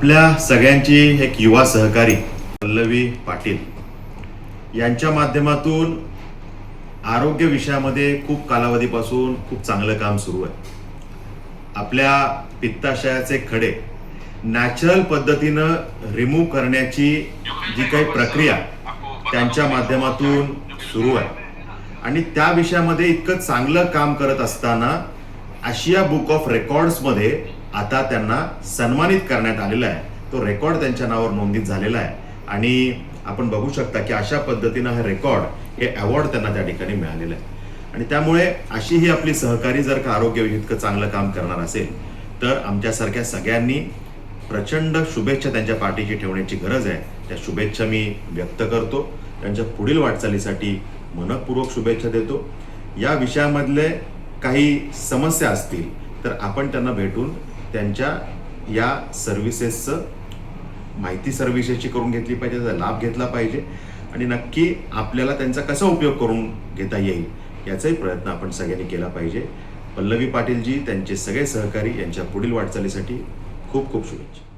आपल्या सगळ्यांची एक युवा सहकारी पल्लवी पाटील. यांच्या माध्यमातून आरोग्य विषयामध्ये खूप कालावधीपासून खूप चांगलं काम सुरू आहे. आपल्या पित्ताशयाचे खडे नॅचरल पद्धतीनं रिमूव्ह करण्याची जी काही प्रक्रिया त्यांच्या माध्यमातून सुरू आहे. आणि त्या विषयामध्ये इतकं चांगलं काम करत असताना आशिया बुक ऑफ रेकॉर्ड्समध्ये आता त्यांना सन्मानित करण्यात आलेला आहे. तो रेकॉर्ड त्यांच्या नावावर नोंदित झालेला आहे. आणि आपण बघू शकता की अशा पद्धतीनं हे रेकॉर्ड हे अवॉर्ड त्यांना त्या ठिकाणी मिळालेलं आहे. आणि त्यामुळे अशी ही आपली सहकारी जर का आरोग्य इतकं चांगलं काम करणार असेल तर आमच्यासारख्या सगळ्यांनी प्रचंड शुभेच्छा त्यांच्या पाठीशी ठेवण्याची गरज आहे. त्या शुभेच्छा मी व्यक्त करतो. त्यांच्या पुढील वाटचालीसाठी मनपूर्वक शुभेच्छा देतो. या विषयामधले काही समस्या असतील तर आपण त्यांना भेटून त्यांच्या या सर्व्हिसेसचं माहिती सर्व्हिसेसची करून घेतली पाहिजे त्याचा लाभ घेतला पाहिजे. आणि नक्की आपल्याला त्यांचा कसा उपयोग करून घेता येईल याचाही प्रयत्न आपण सगळ्यांनी केला पाहिजे. पल्लवी पाटीलजी त्यांचे सगळे सहकारी यांच्या पुढील वाटचालीसाठी खूप खूप शुभेच्छा.